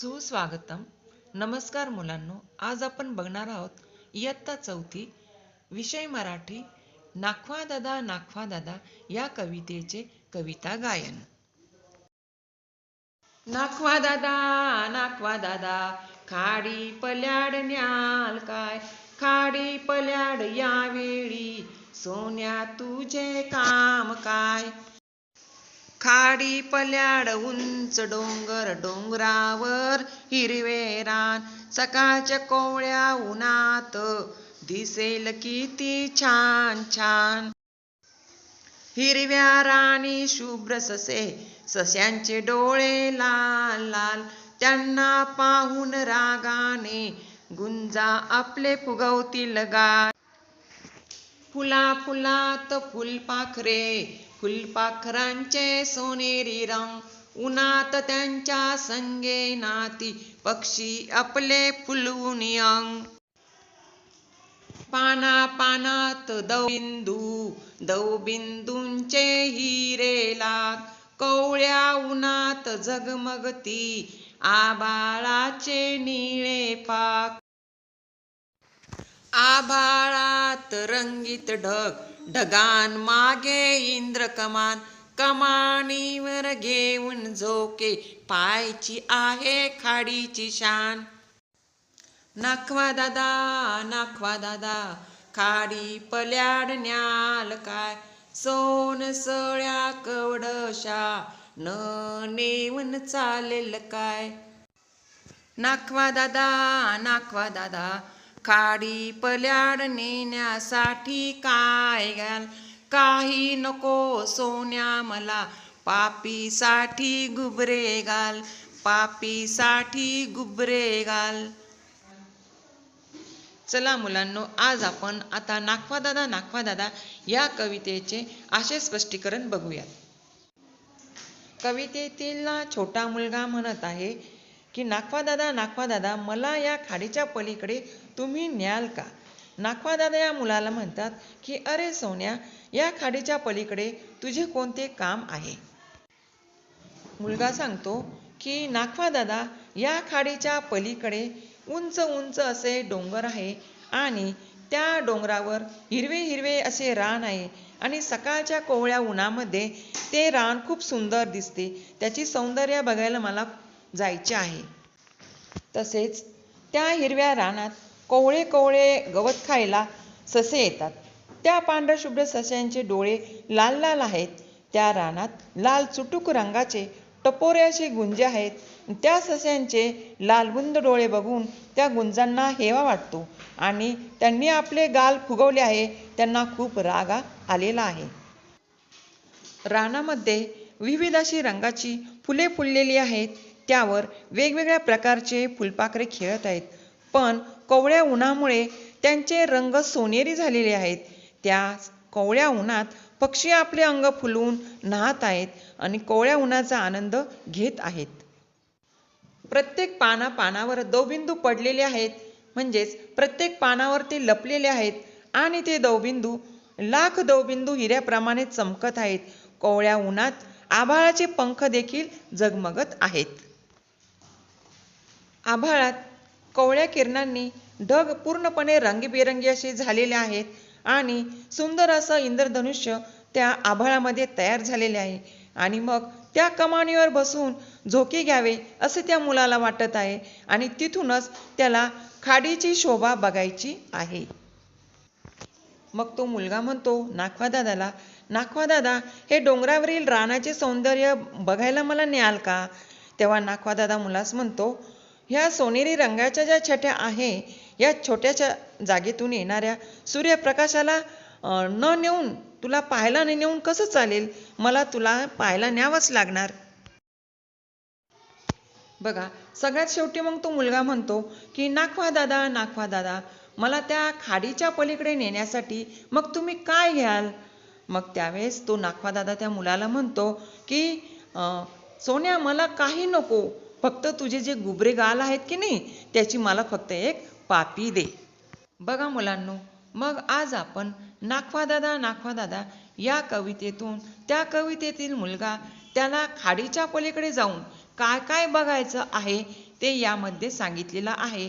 सुस्वागतम. नमस्कार मुलांनो आज आपण बघणार आहोत इयत्ता चौथी विषय मराठी नाखवा दादा नाखवा दादा या कवितेचे कविता गायन. नाखवा दादा नाखवा दादा खाडी पल्याड न्याल काय? खाडी पल्याड यावेळी सोन्या तुझे काम काय? खाडी पल्याड उंच डोंगर डोंगरावर हिरवे रान सकाळच्या कोवळ्या उन्हात दिसेल किती छान छान. हिरव्या राणी शुभ्र ससे सस्यांचे डोळे लाल लाल. त्यांना पाहून रागाने गुंजा आपले फुगवतील गाय फुला फुलात फुलपाखरे फुलपाखरांचे सोनेरी रंग उन्हात त्यांच्या संगे नाती पक्षी आपले फुलवून अंग पाना पानात दौबिंदू दौबिंदूंचे हिरे लाग कवळ्या उन्हात झगमगती आबाळाचे निळे पाक आभाळात रंगीत ढग ढगान मागे इंद्र कमान कमानीवर घेऊन झोके पायची आहे खाडीची शान. नाखवा दादा नाखवा दादा खाडी पल्याड न्याल काय? सोन सळ्या कवडशा न नेऊन चालेल काय? नाखवा दादा नाखवा दादा खाडी पल्याड नेण्यासाठी काय घाल काही नको सोन्या मला पापीसाठी गुबरे घाल पापीसाठी गुबरे घाल. चला मुलांनो आज आपण आता नाखवा दादा नाखवा दादा या कवितेचे असे स्पष्टीकरण बघूयात. कवितेतील छोटा मुलगा म्हणत आहे की नाखवा दादा नाखवा दादा मला या खाडीच्या पलीकडे तुम्ही न्याल का? नाखवा दादा या मुलाला म्हणतात की अरे सोन्या या खाडीच्या पलीकडे तुझे कोणते काम आहे? मुलगा सांगतो की नाखवा दादा या खाडीच्या पलीकडे उंच उंच असे डोंगर आहे आणि त्या डोंगरावर हिरवे हिरवे असे रान आहे आणि सकाळच्या कोवळ्या उन्हामध्ये ते रान खूप सुंदर दिसते. त्याची सौंदर्य बघायला मला जायचे आहे. तसेच त्या हिरव्या रानात कोवळे कोवळे गवत खायला ससे येतात. त्या पांढरशुभ्र सस्यांचे डोळे लाल लाल आहेत. त्या रानात लाल चुटूक रंगाचे टपोरे असे गुंजे आहेत. त्या सस्यांचे लालबुंद डोळे बघून त्या गुंजांना हेवा वाटतो आणि त्यांनी आपले गाल फुगवले आहे त्यांना खूप रागा आलेला आहे. रानामध्ये विविध अशी रंगाची फुले फुललेली आहेत. त्यावर वेगवेगळ्या प्रकारचे फुलपाखरे खेळत आहेत. पण कोवळ्या उन्हामुळे त्यांचे रंग सोनेरी झालेले आहेत. त्या कोवळ्या उन्हात पक्षी आपले अंग फुलवून नाहत आहेत आणि कोवळ्या उन्हाचा आनंद घेत आहेत. प्रत्येक पाना पानावर दवबिंदू पडलेले आहेत. म्हणजेच प्रत्येक पानावर ते लपलेले आहेत आणि ते दवबिंदू लाख दवबिंदू हिऱ्याप्रमाणे चमकत आहेत. कोवळ्या उन्हात आभाळाचे पंख देखील जगमगत आहेत. आभाळात कोवळ्या किरणांनी ढग पूर्णपणे रंगीबेरंगी असे झालेले आहेत आणि सुंदर असं इंद्रधनुष्य त्या आभाळामध्ये तयार झालेले आहे. आणि मग त्या कमानीवर बसून झोके घ्यावे असे त्या मुलाला वाटत आहे आणि तिथूनच त्याला खाडीची शोभा बघायची आहे. मग तो मुलगा म्हणतो नाखवा दादाला नाखवा दादा हे डोंगरावरील रानाचे सौंदर्य बघायला मला न्याल का? तेव्हा नाखवा दादा मुलास म्हणतो ह्या सोनेरी रंगाच्या ज्या छट्या आहे या छोट्याच्या जागेतून येणाऱ्या सूर्यप्रकाशाला न नेऊन तुला पाहायला नाही नेऊन कसं चालेल? मला तुला पाहायला न्यावंच लागणार. बघा सगळ्यात शेवटी मग तो मुलगा म्हणतो की नाखवा दादा नाखवा दादा मला त्या खाडीच्या पलीकडे नेण्यासाठी मग तुम्ही काय घ्याल? मग त्यावेळेस तो नाखवा दादा त्या मुलाला म्हणतो की सोन्या मला काही नको. फक्त तुझे जे गुबरे गाल आहेत की नाही त्याची मला फक्त एक पापी दे. बघा मुलांनो मग आज आपण नाखवा दादा नाखवा दादा या कवितेतून त्या कवितेतील मुलगा त्याला खाडीच्या पलीकडे जाऊन काय काय बघायचं आहे ते यामध्ये सांगितलेलं आहे.